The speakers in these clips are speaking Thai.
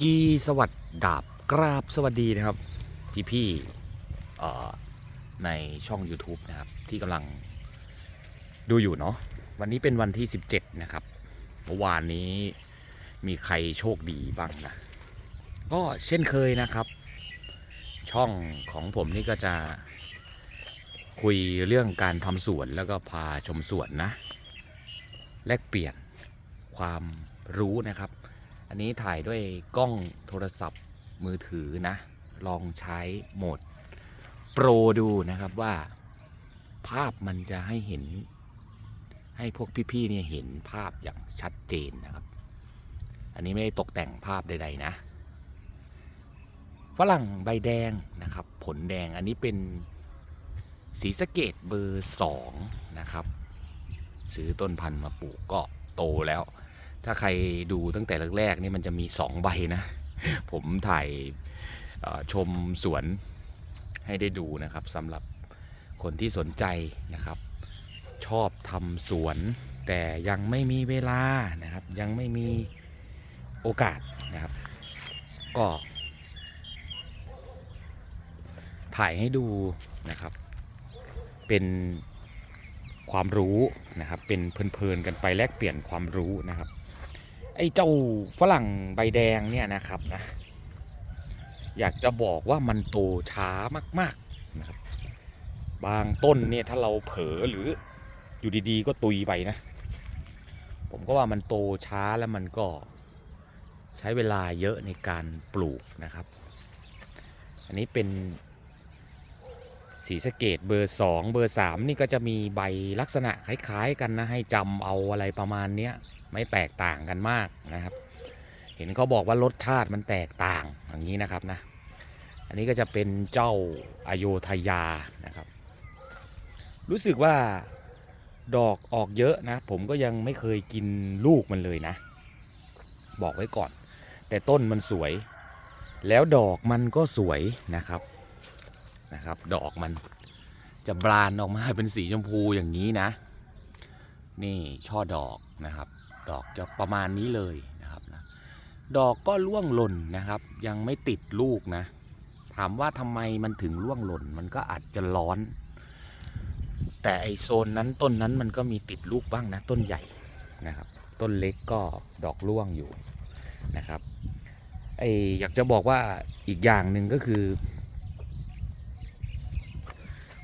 กีสวัสดดาบกราบสวัสดีนะครับ พี่ๆในช่อง YouTube นะครับ ที่กำลังดูอยู่เนาะวันนี้เป็นวันที่ 17 นะครับเมื่อวานนี้มีใครโชคดีบ้างนะ ก็เช่นเคยนะครับ ช่องของผมนี่ก็จะคุยเรื่องการทำสวนแล้วก็พาชมสวนนะ แลกเปลี่ยนความรู้นะครับ อันนี้ถ่ายด้วยกล้องโทรศัพท์มือถือนะ ลองใช้โหมดโปรดูนะครับว่าภาพมันจะให้เห็น ให้พวกพี่ๆเนี่ยเห็นภาพอย่างชัดเจนนะครับ อันนี้ไม่ได้ตกแต่งภาพใด ๆ นะ ฝรั่งใบแดงนะครับ ผลแดงอันนี้เป็นสีสเกตเบอร์สองนะครับ ซื้อต้นพันธุ์มาปลูกก็โตแล้ว ถ้าใครดูตั้งแต่แรกๆนี่มันจะมีสองใบนะ ผมถ่ายชมสวนให้ได้ดูนะครับสำหรับคนที่สนใจนะครับ ชอบทำสวน แต่ยังไม่มีเวลานะครับ ยังไม่มีโอกาสนะครับ ก็ ถ่ายให้ดูนะครับ เป็นความรู้นะครับ เป็นเพลินๆกันไปแลกเปลี่ยนความรู้นะครับ ไอ้เจ้าฝรั่งใบแดงเนี่ยนะครับนะอยากจะบอกว่ามันโตช้ามากๆนะครับ บางต้นเนี่ยถ้าเราเผลอหรืออยู่ดีๆ ก็ตุยไปนะ ผมก็ว่ามันโตช้าแล้วมันก็ใช้เวลาเยอะในการปลูกนะครับ อันนี้เป็นสีสเกตเบอร์ 2 เบอร์ 3 นี่ก็จะมีใบลักษณะคล้าย ๆ กันนะให้จำเอาอะไรประมาณเนี้ย ไม่แตกต่างกันมากนะครับ เห็นเขาบอกว่ารสชาติมันแตกต่างอย่างนี้นะครับนะ อันนี้ก็จะเป็นเจ้าอโยธยานะครับ รู้สึกว่าดอกออกเยอะนะ ผมก็ยังไม่เคยกินลูกมันเลยนะ บอกไว้ก่อน แต่ต้นมันสวย แล้วดอกมันก็สวยนะครับนะครับ ดอกมันจะบานออกมาเป็นสีชมพูอย่างนี้นะ นี่ช่อดอกนะครับ ดอกจะประมาณนี้เลยนะครับนะดอกก็ร่วงหล่นนะครับ ยังไม่ติดลูกนะ ถามว่าทำไมมันถึงร่วงหล่นมันก็อาจจะร้อน แต่ไอโซนนั้นต้นนั้นมันก็มีติดลูกบ้างนะ ต้นใหญ่นะครับ ต้นเล็กก็ดอกร่วงอยู่นะครับไออยากจะบอกว่าอีกอย่างหนึ่งก็คือ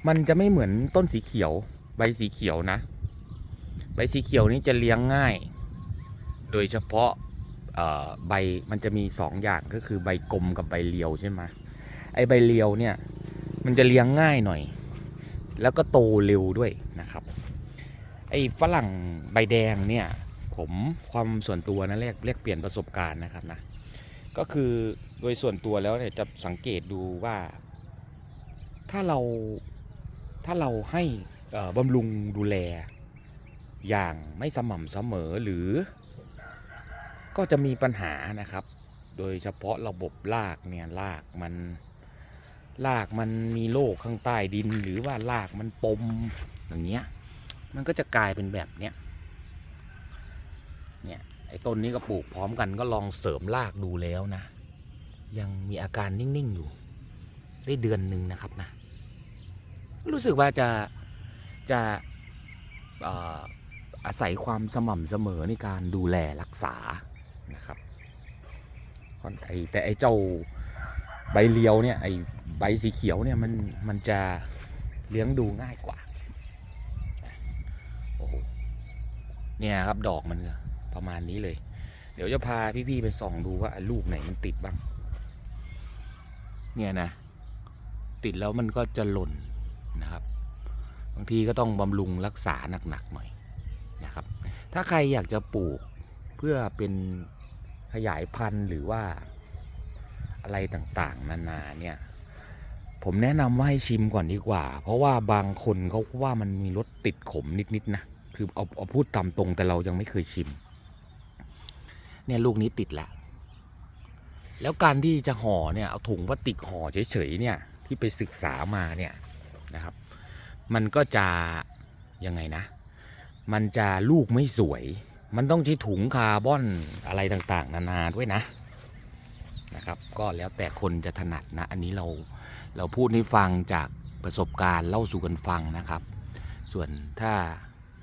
มันจะไม่เหมือนต้นสีเขียว ใบสีเขียวนะ ใบสีเขียวนี่จะเลี้ยงง่าย โดยเฉพาะใบมันจะมีสองอย่างก็คือใบกลมกับใบเรียวใช่ไหมไอใบเรียวเนี่ยมันจะเลี้ยงง่ายหน่อย แล้วก็โตเร็วด้วยนะครับไอฝรั่งใบแดงเนี่ยผมความส่วนตัวนะเรียกเรียกเปลี่ยนประสบการณ์นะครับนะก็คือโดยส่วนตัวแล้วเนี่ยจะสังเกตดูว่า ถ้าเราถ้าเราให้บำรุงดูแลอย่างไม่สม่ำเสมอหรือ ก็จะมีปัญหานะครับ โดยเฉพาะระบบรากเนี่ยรากมันรากมันมีโรคข้างใต้ดิน หรือว่ารากมันปมอย่างเงี้ย มันก็จะกลายเป็นแบบเนี้ย เนี่ยไอ้ต้นนี้ก็ปลูกพร้อมกันก็ลองเสริมรากดูแล้วนะ ยังมีอาการนิ่งๆอยู่ ได้เดือนหนึ่งนะครับนะ รู้สึกว่าจะจะออาศัยความสม่ำเสมอในการดูแลรักษา นะครับไอแต่ไอ้เจ้าใบเลียวเนี่ยไอ้ใบสีเขียวเนี่ยมันมันจะเลี้ยงดูง่ายกว่าโอ้โหเนี่ยครับดอกมันประมาณนี้เลย เดี๋ยวจะพาพี่ๆไปส่องดูว่าลูกไหนมันติดบ้าง เนี่ยนะ ติดแล้วมันก็จะหล่นนะครับ บางทีก็ต้องบำรุงรักษาหนักๆหน่อยนะครับ ถ้าใครอยากจะปลูกเพื่อเป็น ขยายพันธุ์หรือว่าอะไรต่างๆ นานาเนี่ย ผมแนะนำว่าให้ชิมก่อนดีกว่า เพราะว่าบางคนเขาว่ามันมีรสติดขมนิดๆนะคือเอาเอาพูดตามตรงแต่เรายังไม่เคยชิม เนี่ยลูกนี้ติดแล้วแล้วการที่จะห่อเนี่ยเอาถุงพลาสติกห่อเฉยๆเนี่ยที่ไปศึกษามาเนี่ยนะครับ มันก็จะยังไงนะ มันจะลูกไม่สวย มันต้องใช้ถุงคาร์บอนอะไรต่างๆ นานาด้วยนะนะครับ ก็แล้วแต่คนจะถนัดนะ อันนี้เราเราพูดให้ฟังจากประสบการณ์เล่าสู่กันฟังนะครับ ส่วนถ้า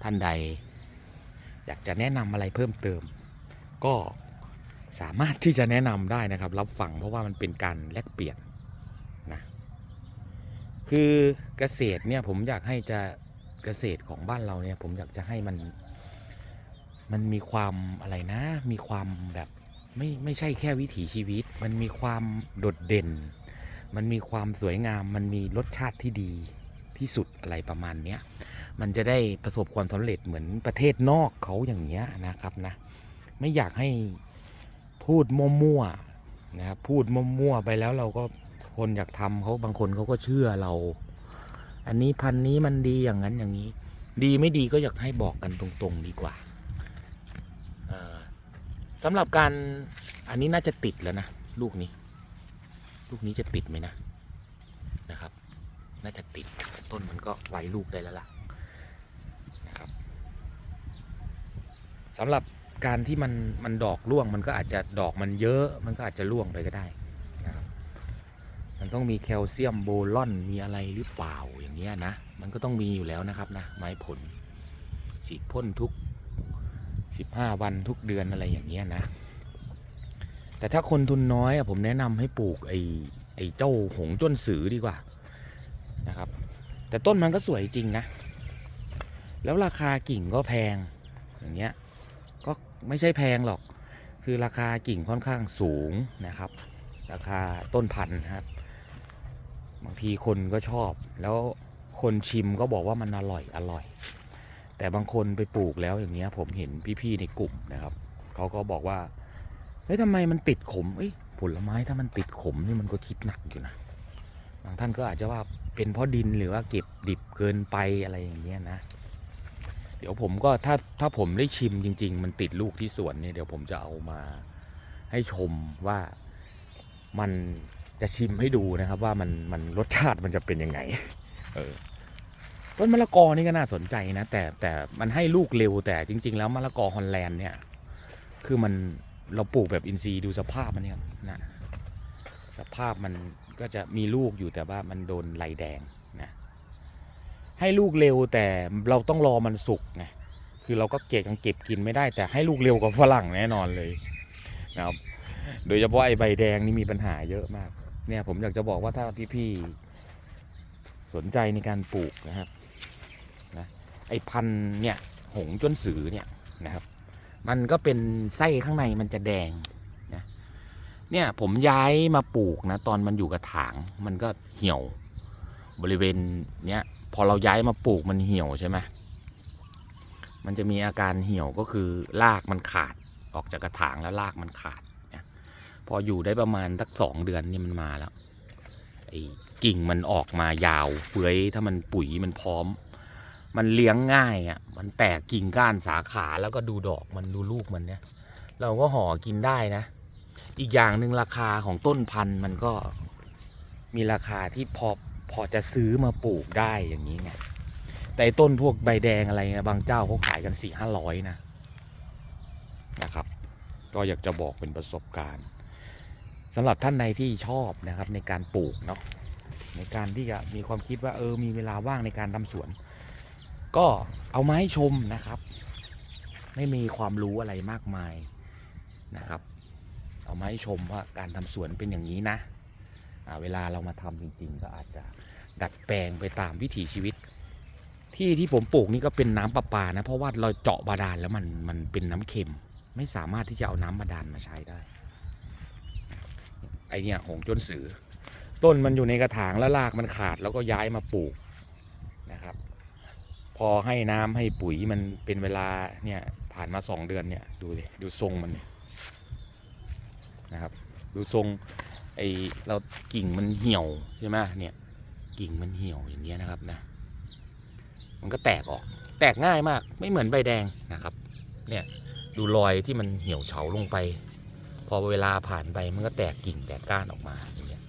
ท่านใด อยากจะแนะนำอะไรเพิ่มเติม ก็สามารถที่จะแนะนำได้นะครับ รับฟังเพราะว่ามันเป็นการแลกเปลี่ยนนะคือเกษตรเนี่ยผมอยากให้จะเกษตรของบ้านเราเนี่ยผมอยากจะให้มัน มันมีความอะไรนะ มีความแบบไม่ไม่ใช่แค่วิถีชีวิต มันมีความโดดเด่น มันมีความสวยงาม มันมีรสชาติที่ดีที่สุดอะไรประมาณเนี้ย มันจะได้ประสบความสำเร็จเหมือนประเทศนอกเขาอย่างเงี้ยนะครับนะ ไม่อยากให้พูดมั่วๆนะครับพูดมั่วๆไปแล้วเราก็คนอยากทำเขาบางคนเขาก็เชื่อเรา อันนี้พันนี้มันดีอย่างนั้นอย่างนี้ ดีไม่ดีก็อยากให้บอกกันตรง ๆ ดีกว่า สำหรับการอันนี้น่าจะติดแล้วนะ ลูกนี้ ลูกนี้จะติดไหมนะนะครับ น่าจะติดต้นมันก็ไว้ลูกได้แล้วล่ะนะครับสำหรับการที่มันมันดอกร่วงมันก็อาจจะดอกมันเยอะมันก็อาจจะร่วงไปก็ได้นะครับมันต้องมีแคลเซียมโบลอนมีอะไรหรือเปล่าอย่างเงี้ยนะมันก็ต้องมีอยู่แล้วนะครับนะไม้ผลฉีดพ่นทุก 15 วันทุกเดือนอะไรอย่างเงี้ยนะ แต่ถ้าคนทุนน้อยอะผมแนะนำให้ปลูกไอ้ไอ้เจ้าหงจ้นสือดีกว่านะครับ แต่ต้นมันก็สวยจริงนะ แล้วราคากิ่งก็แพงอย่างเงี้ยก็ไม่ใช่แพงหรอก คือราคากิ่งค่อนข้างสูงนะครับ ราคาต้นพันธุ์ครับบางทีคนก็ชอบ แล้วคนชิมก็บอกว่ามันอร่อยอร่อย แต่บางคนไปปลูกแล้วอย่างเงี้ย ผมเห็นพี่ๆในกลุ่มนะครับเขาก็บอกว่าเฮ้ยทำไมมันติดขมเอ้ยผลไม้ถ้ามันติดขมนี่มันก็คิดหนักอยู่นะบางท่านก็อาจจะว่าเป็นเพราะดินหรือว่าเก็บดิบเกินไปอะไรอย่างเงี้ยนะ เดี๋ยวผมก็ถ้าถ้าผมได้ชิมจริง ๆ มันติดลูกที่สวนเนี่ยเดี๋ยวผมจะเอามาให้ชมว่ามันจะชิมให้ดูนะครับ ว่ามันมันรสชาติมันจะเป็นยังไง เออ ต้นมะละกอนี่ก็น่าสนใจนะ แต่แต่มันให้ลูกเร็วแต่จริง ๆ แล้วมะละกอฮอลแลนด์เนี่ย คือมันเราปลูกแบบอินทรีย์ดูสภาพมันเนี่ยนะสภาพมันก็จะมีลูกอยู่แต่ว่ามันโดนไหลแดงนะให้ลูกเร็วแต่เราต้องรอมันสุกไงคือเราก็เก็บยังเก็บกินไม่ได้ แต่ให้ลูกเร็วกว่าฝรั่งแน่นอนเลยนะครับ โดยเฉพาะไอ้ใบแดงนี่มีปัญหาเยอะมาก เนี่ยผมอยากจะบอกว่าถ้าพี่ๆสนใจในการปลูกนะครับ ไอพันเนี่ยหงจนสือเนี่ยนะครับ มันก็เป็นไส้ข้างในมันจะแดงนะเนี่ยผมย้ายมาปลูกนะตอนมันอยู่กระถางมันก็เหี่ยวบริเวณเนี้ยพอเราย้ายมาปลูกมันเหี่ยวใช่ไหมมันจะมีอาการเหี่ยวก็คือรากมันขาดออกจากกระถางแล้วรากมันขาดเนี่ยพออยู่ได้ประมาณสักสองเดือนนี่มันมาแล้วไอ้กิ่งมันออกมายาวเฟื้ยถ้ามันปุ๋ยมันพร้อม มันเลี้ยงง่ายอะ มันแตกกิ่งก้านสาขาแล้วก็ดูดอกมันดูลูกมันเนี่ย เราก็ห่อกินได้นะ อีกอย่างหนึ่งราคาของต้นพันธุ์มันก็มีราคาที่พอพอจะซื้อมาปลูกได้อย่างนี้ไง แต่ต้นพวกใบแดงอะไรเงี้ยบางเจ้าเขาขายกันสี่ห้าร้อยนะนะครับ ก็อยากจะบอกเป็นประสบการณ์สำหรับท่านใดที่ชอบนะครับในการปลูกเนาะในการที่จะมีความคิดว่าเออมีเวลาว่างในการทำสวน ก็เอามาให้ชมนะครับ ไม่มีความรู้อะไรมากมายนะครับ เอามาให้ชมว่าการทำสวนเป็นอย่างนี้นะเวลาเรามาทำจริง ๆ ก็อาจจะดัดแปลงไปตามวิถีชีวิต ที่ที่ผมปลูกนี่ก็เป็นน้ำประปานะ เพราะว่าเราเจาะบาดาลแล้วมันมันเป็นน้ำเค็ม ไม่สามารถที่จะเอาน้ำบาดาลมาใช้ได้ไอเนี่ยหงจนสือ ต้นมันอยู่ในกระถางแล้วรากมันขาดแล้วก็ย้ายมาปลูก พอให้น้ำให้ปุ๋ยมันเป็นเวลาเนี่ยผ่านมาสองเดือนเนี่ยดูดิดูทรงมันเนี่ยนะครับ ดูทรงไอเรากิ่งมันเหี่ยวใช่ไหมเนี่ยกิ่งมันเหี่ยวอย่างเงี้ยนะครับนะมันก็แตกออก แตกง่ายมากไม่เหมือนใบแดงนะครับเนี่ยดูรอยที่มันเหี่ยวเฉาลงไป พอเวลาผ่านไปมันก็แตกกิ่งแตกก้านออกมาอย่างเงี้ย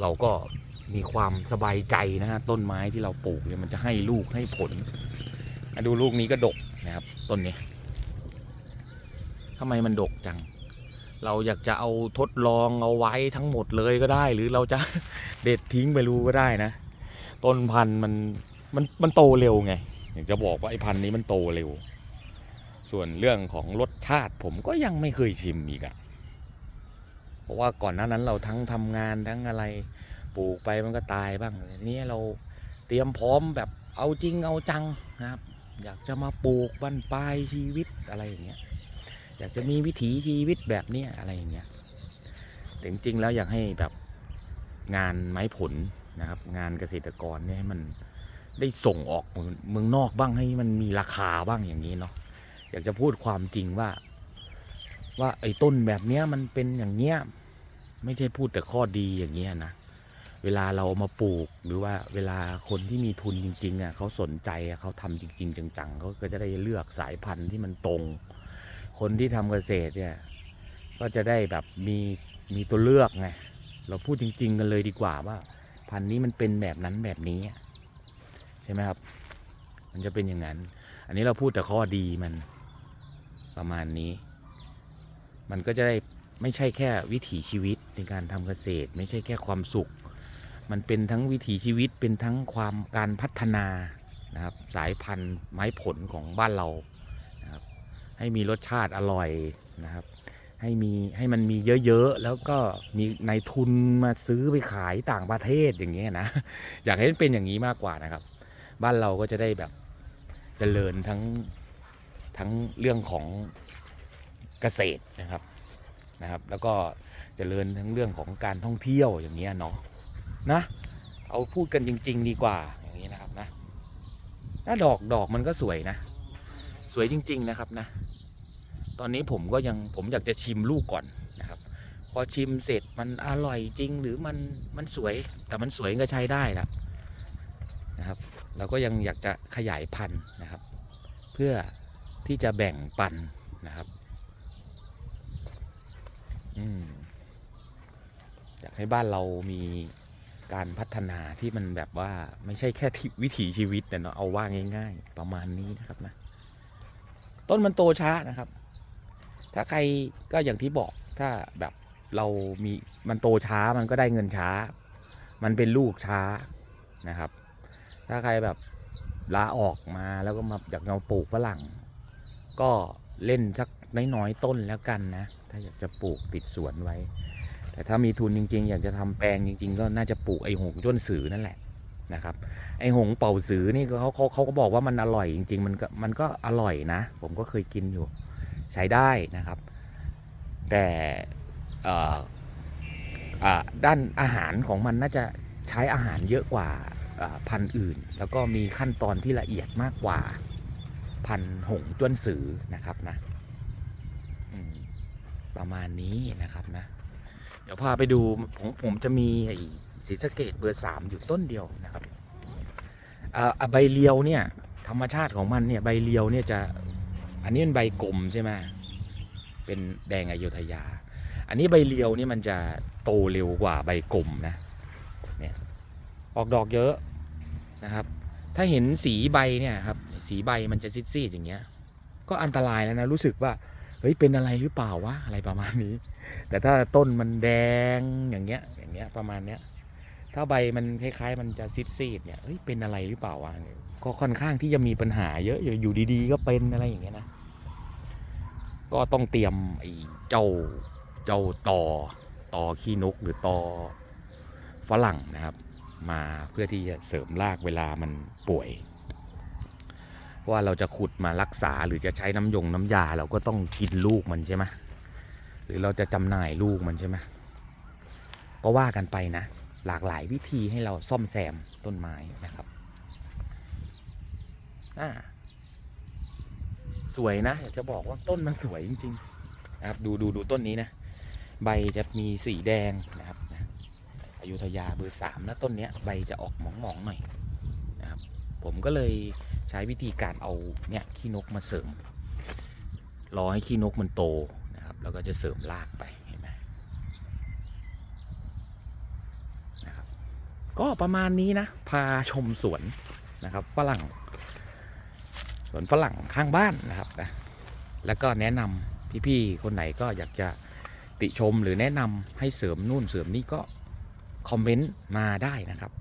เราก็ มีความสบายใจนะฮะต้นไม้ที่เราปลูกเนี่ยมันจะให้ลูกให้ผลดูลูกนี้ก็ดกนะครับต้นนี้ทำไมมันดกจัง เราอยากจะเอาทดลองเอาไว้ทั้งหมดเลยก็ได้ หรือเราจะเด็ดทิ้งไปรู้ก็ได้นะ ต้นพันธุ์มันมันมันโตเร็วไงอยากจะบอกว่าไอ้พันธุ์นี้มันโตเร็ว ส่วนเรื่องของรสชาติผมก็ยังไม่เคยชิมอีกอะเพราะว่าก่อนหน้านั้นเราทั้งทำงานทั้งอะไร ปลูกไปมันก็ตายบ้างทีนี้เราเตรียมพร้อมแบบเอาจริงเอาจังนะครับ อยากจะมาปลูกบรรปลายชีวิตอะไรอย่างเงี้ยอยากจะมีวิถีชีวิตแบบเนี้ยอะไรอย่างเงี้ยแต่จริงๆแล้วอยากให้แบบงานไม้ผลนะครับ งานเกษตรกรเนี่ยให้มันได้ส่งออกเมืองนอกบ้างให้มันมีราคาบ้างอย่างนี้เนาะอยากจะพูดความจริงว่า ว่าไอ้ต้นแบบเนี้ยมันเป็นอย่างเนี้ยไม่ใช่พูดแต่ข้อดีอย่างเงี้ยนะ เวลาเราเอามาปลูกหรือว่าเวลาคนที่มีทุนจริงๆอะเขาสนใจอะเขาทำจริง ๆ จังๆเขาก็จะได้เลือกสายพันธุ์ที่มันตรง คนที่ทำเกษตรเนี่ยก็จะได้แบบมีมีตัวเลือกไงเราพูดจริง ๆ กันเลยดีกว่าว่า พันธุ์นี้มันเป็นแบบนั้นแบบนี้ใช่ไหมครับ มันจะเป็นอย่างนั้น อันนี้เราพูดแต่ข้อดีมันประมาณนี้ มันก็จะได้ไม่ใช่แค่วิถีชีวิตในการทำเกษตร ไม่ใช่แค่ความสุข มันเป็นทั้งวิถีชีวิตเป็นทั้งความการพัฒนานะครับสายพันธุ์ไม้ผลของบ้านเรานะครับให้มีรสชาติอร่อยนะครับให้มีให้มันมีเยอะๆ แล้วก็มีนายทุนมาซื้อไปขายต่างประเทศอย่างเงี้ยนะ อยากให้มันเป็นอย่างนี้มากกว่านะครับ บ้านเราก็จะได้แบบเจริญทั้งทั้งเรื่องของเกษตรนะครับนะครับ แล้วก็เจริญทั้งเรื่องของการท่องเที่ยวอย่างเงี้ยเนาะ นะ เอาพูดกันจริง ๆ ดีกว่าอย่างนี้นะครับนะถ้าดอกดอกมันก็สวยนะ สวยจริง ๆนะครับนะ ตอนนี้ผมก็ยังผมอยากจะชิมลูกก่อนนะครับ พอชิมเสร็จมันอร่อยจริงหรือมันมันสวยแต่มันสวยก็ใช้ได้แล้วนะครับ เราก็ยังอยากจะขยายพันธุ์นะครับ เพื่อที่จะแบ่งปันนะครับอืมอยากให้บ้านเรามี การพัฒนาที่มันแบบว่าไม่ใช่แค่วิถีชีวิตแต่เนาะเอาว่าง่าย ๆ ประมาณนี้นะครับนะ ต้นมันโตช้านะครับ ถ้าใครก็อย่างที่บอกถ้าแบบเรามีมันโตช้ามันก็ได้เงินช้า มันเป็นลูกช้านะครับ ถ้าใครแบบลาออกมาแล้วก็มาอยากเอาปลูกฝรั่ง ก็เล่นสักน้อยๆต้นแล้วกันนะ ถ้าอยากจะปลูกติดสวนไว้ แต่ถ้ามีทุนจริง ๆ อยากจะทำแปลงจริง ๆ ก็น่าจะปลูกไอ้หงจ้นสือนั่นแหละนะครับไอ้หงเป่าสือนี่เขาเขาเขาก็บอกว่ามันอร่อยจริง ๆ มันก็มันก็อร่อยนะ ผมก็เคยกินอยู่ใช้ได้นะครับ แต่ด้านอาหารของมันน่าจะใช้อาหารเยอะกว่าพันธุ์อื่น แล้วก็มีขั้นตอนที่ละเอียดมากกว่าพันหงจ้วนสือนะครับนะประมาณนี้นะครับนะ เดี๋ยวพาไปดูผมผมจะมีไอ้สีสะเกดเบอร์สามอยู่ต้นเดียวนะครับอ่าอ่าใบเลียวเนี่ยธรรมชาติของมันเนี่ยใบเลียวเนี่ยจะอันนี้เป็นใบกลมใช่ไหมเป็นแดงอโยธยา อันนี้ใบเลียวนี่มันจะโตเร็วกว่าใบกลมนะเนี่ยออกดอกเยอะนะครับ ถ้าเห็นสีใบเนี่ยครับสีใบมันจะซีดๆอย่างเงี้ยก็อันตรายแล้วนะรู้สึกว่า เฮ้ยเป็นอะไรหรือเปล่าวะอะไรประมาณนี้ แต่ถ้าต้นมันแดงอย่างเงี้ยอย่างเงี้ยประมาณเนี้ยถ้าใบมันคล้ายๆ มันจะซีดๆเนี่ยเฮ้ยเป็นอะไรหรือเปล่าวะก็ค่อนข้างที่จะมีปัญหาเยอะอยู่ดีๆ ก็เป็นอะไรอย่างเงี้ยนะก็ต้องเตรียมไอ้เจ้าเจ้าตอตอขี้นกหรือตอฝรั่งนะครับ มาเพื่อที่จะเสริมรากเวลามันป่วย ว่าเราจะขุดมารักษาหรือจะใช้น้ำยงน้ำยาเราก็ต้องกินลูกมันใช่ไหมหรือเราจะจำหน่ายลูกมันใช่ไหมก็ว่ากันไปนะ หลากหลายวิธีให้เราซ่อมแซมต้นไม้นะครับอ่าสวยนะอยากจะบอกว่าต้นมันสวยจริงๆนะครับดูดูดูต้นนี้นะ ใบจะมีสีแดงนะครับนะอยุธยาเบอร์สามนะต้นเนี้ยใบจะออกหมองๆหน่อยนะครับผมก็เลย ใช้วิธีการเอาเนี่ยขี้นกมาเสริม รอให้ขี้นกมันโตนะครับ แล้วก็จะเสริมรากไปเห็นไหมนะครับ ก็ประมาณนี้นะ พาชมสวนนะครับฝรั่ง สวนฝรั่งข้างบ้านนะครับนะแล้วก็แนะนำพี่ๆคนไหนก็อยากจะติชมหรือแนะนำให้เสริมนู่นเสริมนี่ก็คอมเมนต์มาได้นะครับ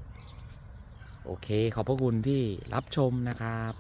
โอเคขอบพระคุณที่รับชมนะครับ